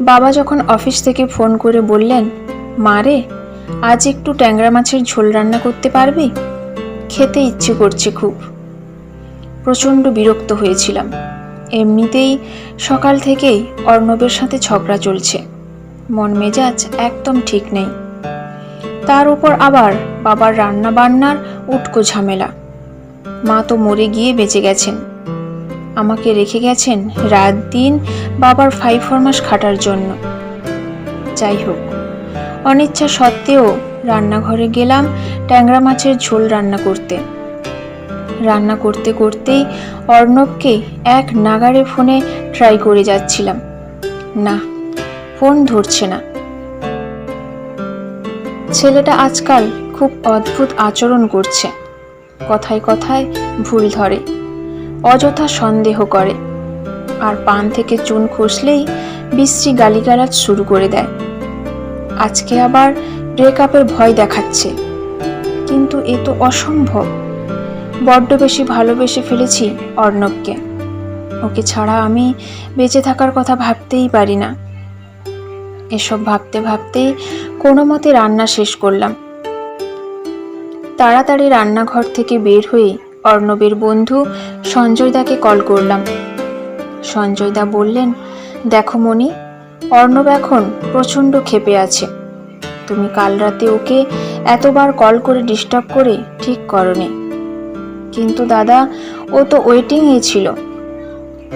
বাবা যখন অফিস থেকে ফোন করে বললেন, মা রে, আজ একটু ট্যাংরা মাছের ঝোল রান্না করতে পারবি? খেতে ইচ্ছে করছে খুব। প্রচণ্ড বিরক্ত হয়েছিলাম। এমনিতেই সকাল থেকেই অর্ণবের সাথে ঝগড়া চলছে। মন মেজাজ একদম ঠিক নেই। তার উপর আবার বাবার রান্না বান্নার উটকো ঝামেলা। মা তো মরে গিয়ে বেঁচে গেছেন। আমাকে রেখে গেছেন রাত দিন বাবার ফাইভ ফরমাস খাটার জন্য। যাই হোক, অনিচ্ছা সত্ত্বেও রান্নাঘরে গেলাম ট্যাংরা মাছের ঝোল রান্না করতে। রান্না করতে করতেই অর্ণবকে এক নাগারে ফোনে ট্রাই করে যাচ্ছিলাম। না, ফোন ধরছে না। ছেলেটা আজকাল খুব অদ্ভুত আচরণ করছে। কথায় কথায় ভুল ধরে। অযথা সন্দেহ করে। আর পান থেকে চুন খসলেই বিশ্রী গালিগালাজ শুরু করে দেয়। আজকে আবার ব্রেকআপের ভয় দেখাচ্ছে। কিন্তু এ তো অসম্ভব। বড্ড বেশি ভালোবেসে ফেলেছি অর্ণবকে। ওকে ছাড়া আমি বেঁচে থাকার কথা ভাবতেই পারি না। এসব ভাবতে ভাবতেই কোনো মতে রান্না শেষ করলাম। তাড়াতাড়ি রান্নাঘর থেকে বের হয়ে অর্ণবের বন্ধু সঞ্জয়দাকে কল করলাম। সঞ্জয়দা বললেন, দেখো মণি, অর্ণব এখন প্রচণ্ড ক্ষেপে আছে। তুমি কাল রাতে ওকে এতবার কল করে ডিস্টার্ব করে ঠিক করনি। কিন্তু দাদা, ও তো ওয়েটিংয়ে ছিল।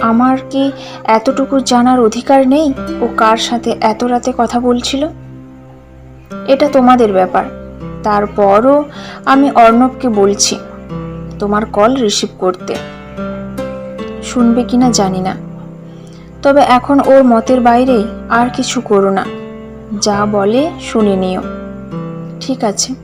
আমার কি এতটুকু জানার অধিকার নেই? ও কার সাথে এত রাতে কথা বলছিল? এটা তোমাদের ব্যাপার। তারপরও আমি অর্ণবকে বলছি তোমার কল রিসিভ করতে। শুনবে কিনা জানি না। তবে এখন ওর মতের বাইরে আর কিছু করো না। যা বলে শুনে নিও। ঠিক আছে।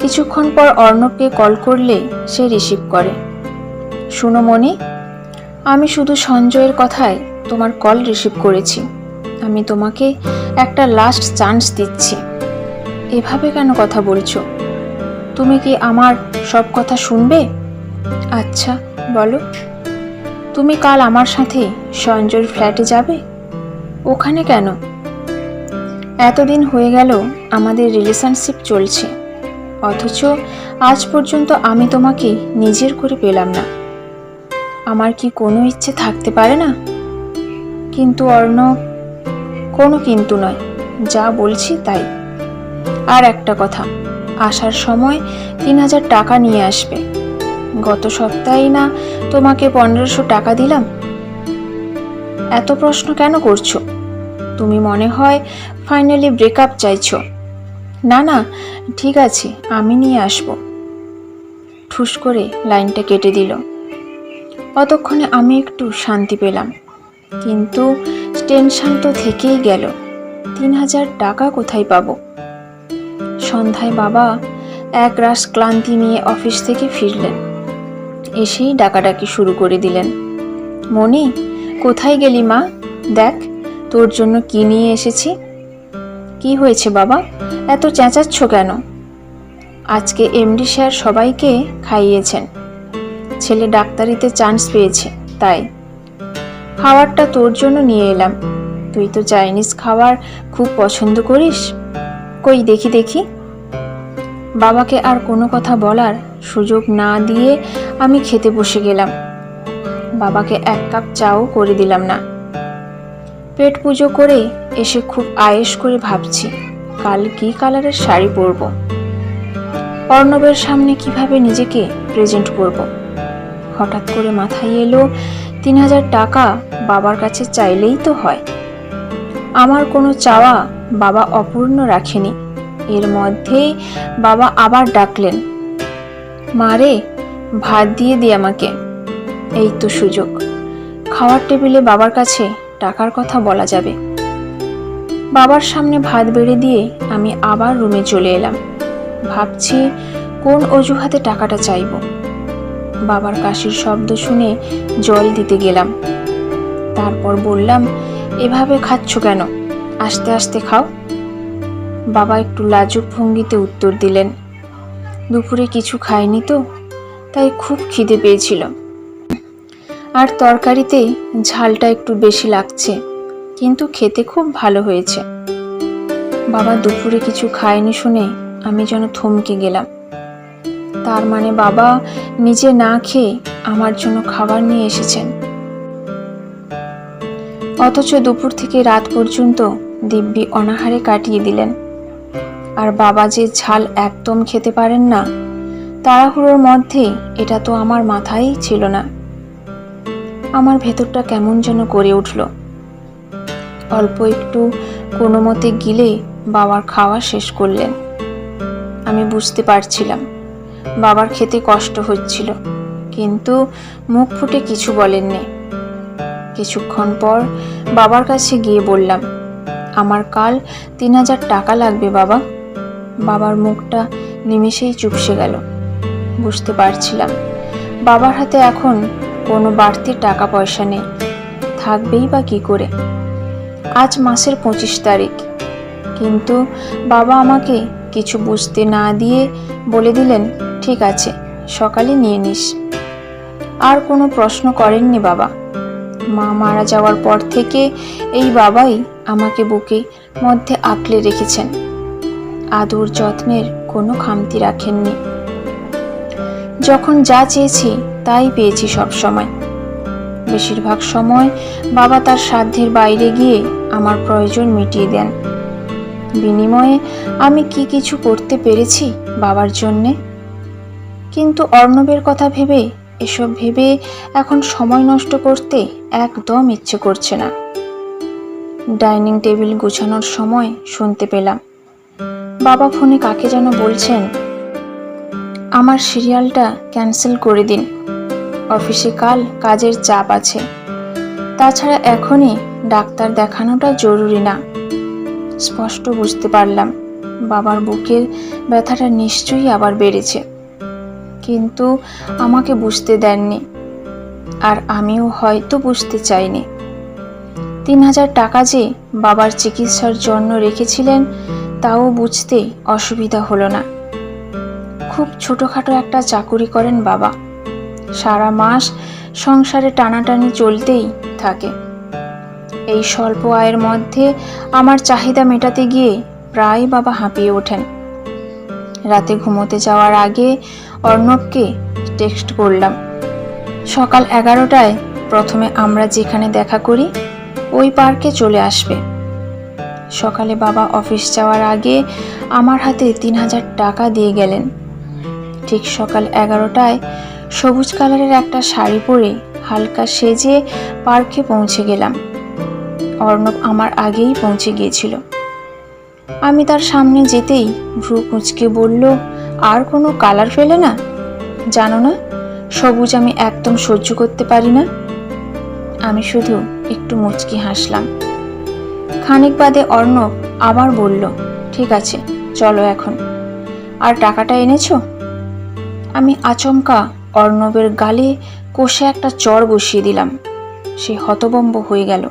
কিছুক্ষণ পর অর্ণবকে কল করলে সে রিসিভ করে। শুনো মনি আমি শুধু সঞ্জয়ের কথায় তোমার কল রিসিভ করেছি। আমি তোমাকে একটা লাস্ট চান্স দিচ্ছি। এভাবে কেন কথা বলছো? তুমি কি আমার সব কথা শুনবে? আচ্ছা বলো। তুমি কাল আমার সাথে সঞ্জয়ের ফ্ল্যাটে যাবে? ওখানে কেন? এতদিন হয়ে গেল আমাদের রিলেশনশিপ চলছে। অথচ আজ পর্যন্ত আমি তোমাকে নিজের করে পেলাম না। আমার কি কোনো ইচ্ছে থাকতে পারে না? কিন্তু অর্ণব, কোনো কিন্তু নয়। যা বলছি তাই। আর একটা কথা আসার সময় তিন হাজার টাকা নিয়ে আসবে। গত সপ্তাহেই না তোমাকে পনেরোশো টাকা দিলাম? এত প্রশ্ন কেন করছ? তুমি মনে হয় ফাইনালি ব্রেকআপ চাইছো। না না, ঠিক আছে, আমি নিয়ে আসব। ঠুস করে লাইনটা কেটে দিল। অতক্ষণে আমি একটু শান্তি পেলাম। কিন্তু টেনশান তো থেকেই গেল। তিন হাজার টাকা কোথায় পাবো? সন্ধ্যায় বাবা এক রাস ক্লান্তি নিয়ে অফিস থেকে ফিরলেন। এসেই ডাকাডাকি শুরু করে দিলেন। মনি কোথায় গেলি মা? দেখ, তোর জন্য কি নিয়ে এসেছি? কি হয়েছে বাবা? এত চেঁচাচ্ছ কেন? আজকে এমডি স্যার সবাইকে খাইয়েছেন। ছেলে ডাক্তারিতে চান্স পেয়েছে, তাই। খাবারটা তোর জন্য নিয়ে এলাম। তুই তো চাইনিজ খাবার খুব পছন্দ করিস? কই, দেখি দেখি। বাবাকে আর কোনো কথা বলার সুযোগ না দিয়ে আমি খেতে বসে গেলাম। বাবাকে এক কাপ চাও করে দিলাম না। পেট পুজো করে এসে খুব আয়েস করে ভাবছি, কাল কি কালারের শাড়ি পরব? অর্ণবের সামনে কীভাবে নিজেকে প্রেজেন্ট করব? হঠাৎ করে মাথায় এলো, তিন হাজার টাকা বাবার কাছে চাইলেই তো হয়। আমার কোনো চাওয়া বাবা অপূর্ণ রাখেনি। এর মধ্যেই বাবা আবার ডাকলেন মারে ভাত দিয়ে দি আমাকে। এই তো সুযোগ। খাওয়ার টেবিলে বাবার কাছে টাকার কথা বলা যাবে। বাবার সামনে ভাত বেড়ে দিয়ে আমি আবার রুমে চলে এলাম। ভাবছি কোন অজুহাতে টাকাটা চাইব। বাবার কাশির শব্দ শুনে জল দিতে গেলাম। তারপর বললাম, এভাবে খাচ্ছ কেন? আস্তে আস্তে খাও। বাবা একটু লাজুক ভঙ্গিতে উত্তর দিলেন, দুপুরে কিছু খায়নি তো? তাই খুব খিদে পেয়েছিল। আর তরকারিতে ঝালটা একটু বেশি লাগছে, কিন্তু খেতে খুব ভালো হয়েছে। বাবা দুপুরে কিছু খায়নি শুনে আমি যেন থমকে গেলাম। তার মানে বাবা নিজে না খেয়ে আমার জন্য খাবার নিয়ে এসেছেন। অথচ দুপুর থেকে রাত পর্যন্ত দিব্যি অনাহারে কাটিয়ে দিলেন। আর বাবা যে ঝাল একদম খেতে পারেন না, তাড়াহুড়োর মধ্যে এটা তো আমার মাথায় ছিল না। আমার ভেতরটা কেমন যেন করে উঠল। অল্প একটু কোনো মতে গিলে বাবার খাওয়া শেষ করলেন। আমি বুঝতে পারছিলাম, বাবার খেতে কষ্ট হচ্ছিল, কিন্তু মুখ ফুটে কিছু বলেননি। কিছুক্ষণ পর বাবার কাছে গিয়ে বললাম, আমার কাল তিন হাজার টাকা লাগবে বাবা। বাবার মুখটা নিমেষেই চুপসে গেল। বুঝতে পারছিলাম। বাবার হাতে এখন কোনো বাড়তি টাকা পয়সা নেই। থাকবেই বা কি করে? আজ মাসের পঁচিশ তারিখ। কিন্তু বাবা আমাকে কিছু বুঝতে না দিয়ে বলে দিলেন, ঠিক আছে, সকালে নিয়ে নিস। আর কোনো প্রশ্ন করেননি বাবা। মা মারা যাওয়ার পর থেকে এই বাবাই আমাকে বুকে মধ্যে আঁকলে রেখেছেন। আদর যত্নের কোনো খামতি রাখেননি। যখন যা চেয়েছি তাই পেয়েছি সব সময় বেশিরভাগ সময় বাবা তার সাধ্যের বাইরে গিয়ে আমার প্রয়োজন মিটিয়ে দেন। বিনিময়ে আমি কি কিছু করতে পেরেছি বাবার জন্যে? কিন্তু অর্ণবের কথা ভেবে, এসব ভেবে এখন সময় নষ্ট করতে একদম ইচ্ছে করছে না। ডাইনিং টেবিল গুছানোর সময় শুনতে পেলাম। বাবা ফোনে কাকে যেন বলছেন। আমার সিরিয়ালটা ক্যান্সেল করে দিন। অফিসে কাল কাজের চাপ আছে। তাছাড়া এখনই ডাক্তার দেখানোটা জরুরি না। স্পষ্ট বুঝতে পারলাম, বাবার বুকের ব্যথাটা নিশ্চয়ই আবার বেড়েছে। কিন্তু আমাকে বুঝতে দেননি, আর আমিও হয়তো বুঝতে চাইনি। তিন হাজার টাকা যে বাবার চিকিৎসার জন্য রেখেছিলেন তাও বুঝতে অসুবিধা হলো না। খুব ছোটোখাটো একটা চাকুরি করেন বাবা। সারা মাস সংসারে টানাটানি চলতেই থাকে। এই স্বল্প আয়ের মধ্যে আমার চাহিদা মেটাতে গিয়ে প্রায় বাবা হাঁপিয়ে ওঠেন। রাতে ঘুমোতে যাওয়ার আগে অর্ণবকে টেক্সট করলাম, সকাল এগারোটায় প্রথমে আমরা যেখানে দেখা করি, ওই পার্কে চলে আসবে। সকালে বাবা অফিস যাওয়ার আগে আমার হাতে তিন হাজার টাকা দিয়ে গেলেন। ঠিক সকাল এগারোটায় সবুজ কালারের একটা শাড়ি পরে হালকা সেজে পার্কে পৌঁছে গেলাম। অর্ণব আমার আগেই পৌঁছে গিয়েছিল। আমি তার সামনে যেতেই ভ্রু কুঁচকে বলল, আর কোনো কালার ফেলে না? জানো না, সবুজ আমি একদম সহ্য করতে পারি না? আমি শুধু একটু মুচকি হাসলাম। খানিক বাদে অর্ণব আবার বলল, ঠিক আছে, চলো এখন। আর টাকাটা এনেছো? আমি আচমকা অর্ণবের গালে কষে একটা চর বসিয়ে দিলাম। সে হতবম্ব হয়ে গেল।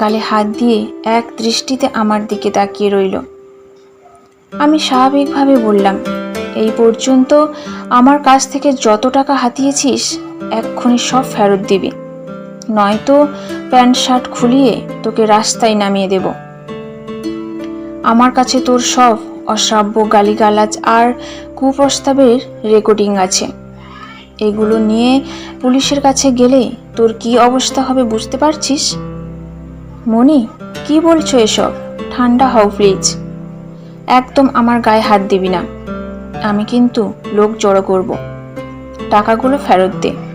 গালে হাত দিয়ে এক দৃষ্টিতে আমার দিকে তাকিয়ে রইল। আমি স্বাভাবিকভাবে বললাম, এই পর্যন্ত আমার কাছ থেকে যত টাকা হাতিয়েছিস, এক্ষুনি সব ফেরত দিবি। নয়তো প্যান্ট শার্ট খুলিয়ে তোকে রাস্তায় নামিয়ে দেব। আমার কাছে তোর সব অশ্রাব্য গালিগালাজ আর কুপ্রস্তাবের রেকর্ডিং আছে। এগুলো নিয়ে পুলিশের কাছে গেলে তোর কি অবস্থা হবে বুঝতে পারছিস? মনি, কি বলছো এসব? ঠান্ডা হও, প্লিজ। একদম আমার গায়ে হাত দিবি না। আমি কিন্তু লোক জড়ো করব। টাকাগুলো ফেরত দে।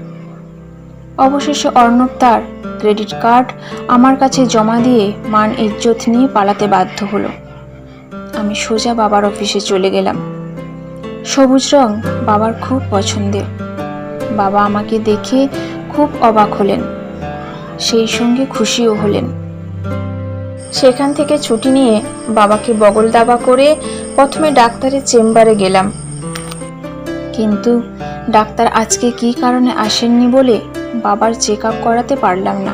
অবশেষে অর্ণব তার ক্রেডিট কার্ড আমার কাছে জমা দিয়ে মান ইজ্জত নিয়ে পালাতে বাধ্য হলো। আমি সোজা বাবার অফিসে চলে গেলাম। সবুজ রং বাবার খুব পছন্দের। বাবা আমাকে দেখে খুব অবাক হলেন। সেই সঙ্গে খুশিও হলেন। সেখান থেকে ছুটি নিয়ে বাবাকে বগল দাবা করে প্রথমে ডাক্তারের চেম্বারে গেলাম। কিন্তু ডাক্তার আজকে কী কারণে আসেননি বলে বাবার চেক আপ করাতে পারলাম না।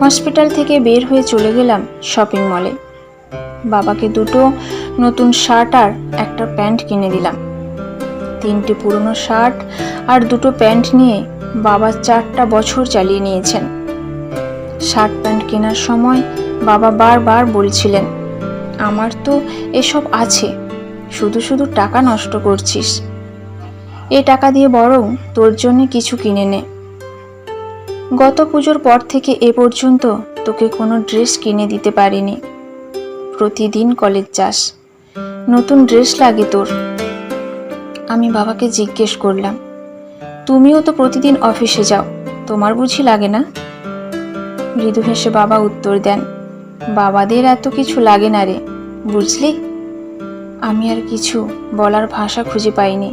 হসপিটাল থেকে বের হয়ে চলে গেলাম শপিং মলে। বাবাকে দুটো নতুন শার্ট আর একটা প্যান্ট কিনে দিলাম। তিনটে পুরনো শার্ট আর দুটো প্যান্ট নিয়ে বাবা চারটা বছর চালিয়ে নিয়েছেন। শার্ট প্যান্ট কেনার সময় বাবা বারবার বলছিলেন, আমার তো এসব আছে, শুধু শুধু টাকা নষ্ট করছিস। এ টাকা দিয়ে বরং তোর জন্য কিছু কিনে নে। গত পুজোর পর থেকে এ পর্যন্ত তোকে কোনো ড্রেস কিনে দিতে পারিনি। প্রতিদিন কলেজ যাস। নতুন ড্রেস লাগে তোর। আমি বাবাকে জিজ্ঞেস করলাম, তুমিও তো প্রতিদিন অফিসে যাও, তোমার বুঝি লাগে না? মৃদু হেসে বাবা উত্তর দেন, বাবাদের এত কিছু লাগে না রে, বুঝলি? আমি আর কিছু বলার ভাষা খুঁজে পাইনি।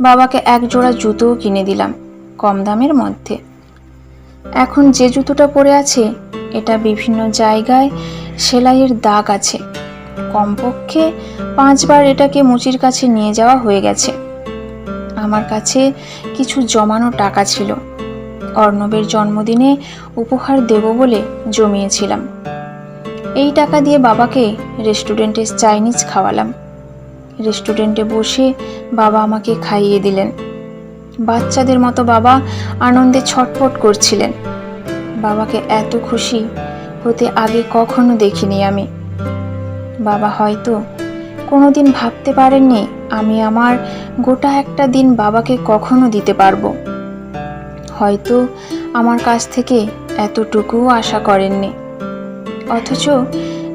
বাবাকে এক জোড়া জুতোও কিনে দিলাম, কম দামের মধ্যে। এখন যে জুতোটা পরে আছে, এটা বিভিন্ন জায়গায় সেলাইয়ের দাগ আছে। কমপক্ষে পাঁচবার এটাকে মুচির কাছে নিয়ে যাওয়া হয়ে গেছে। আমার কাছে কিছু জমানো টাকা ছিল। অর্ণবের জন্মদিনে উপহার দেব বলে জমিয়েছিলাম। এই টাকা দিয়ে বাবাকে রেস্টুরেন্টে চাইনিজ খাওয়ালাম। রেস্টুরেন্টে বসে বাবা আমাকে খাইয়ে দিলেন। বাচ্চাদের মতো বাবা আনন্দে ছটফট করছিলেন। বাবাকে এত খুশি হতে আগে কখনো দেখিনি আমি। বাবা হয়তো কোনোদিন ভাবতে পারেননি আমি আমার গোটা একটা দিন বাবাকে কখনো দিতে পারব। হয়তো আমার কাছ থেকে এতটুকুও আশা করেননি। অথচ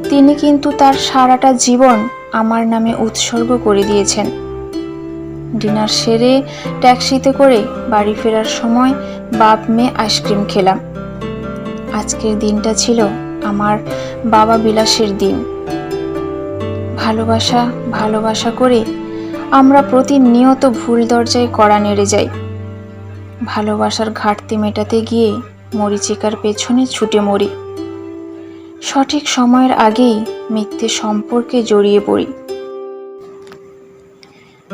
তিনি কিন্তু তার সারাটা জীবন আমার নামে উৎসর্গ করে দিয়েছেন। ডিনার সেরে ট্যাক্সিতে করে বাড়ি ফেরার সময় বাপ মেয়ে আইসক্রিম খেলাম। আজকের দিনটা ছিল আমার বাবা বিলাসের দিন। ভালোবাসা ভালোবাসা করে আমরা প্রতিনিয়ত ভুল দরজায় কড়া নেড়ে যাই। ভালোবাসার ঘাটতি মেটাতে গিয়ে মরিচিকার পেছনে ছুটে মরি। সঠিক সময়ের আগেই মিথ্যে সম্পর্কে জড়িয়ে পড়ি।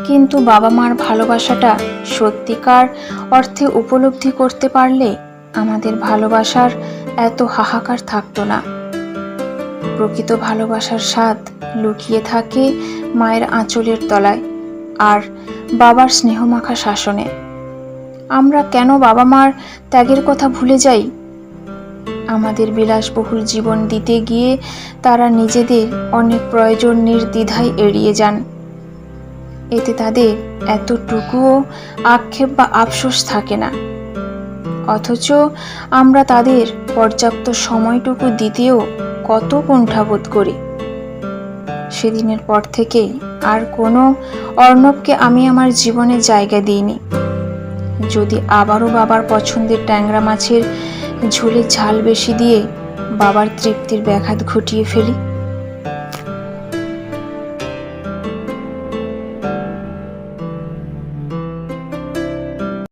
কিন্তু বাবা মার ভালোবাসাটা সত্যিকার অর্থে উপলব্ধি করতে পারলে আমাদের ভালোবাসার এত হাহাকার থাকতো না। প্রকৃত ভালোবাসার স্বাদ লুকিয়ে থাকে মায়ের আঁচলের তলায় আর বাবার স্নেহমাখা শাসনে। আমরা কেন বাবা মার ত্যাগের কথা ভুলে যাই? আমাদের বিলাসবহুল জীবন দিতে গিয়ে তারা নিজেদের অনেক প্রয়োজন নির্দ্বিধায় এড়িয়ে যান। এতে তাদের এতটুকুও আক্ষেপ বা আফসোস থাকে না। অথচ আমরা তাদের পর্যাপ্ত সময়টুকু দিতেও কত কুণ্ঠাবোধ করি। সেদিনের পর থেকেই আর কোনো অর্ণবকে আমি আমার জীবনে জায়গা দিইনি। যদি আবারও বাবার পছন্দের ট্যাংরা মাছের ঝোলে ঝাল বেশি দিয়ে বাবার তৃপ্তির ব্যাঘাত ঘটিয়ে ফেলি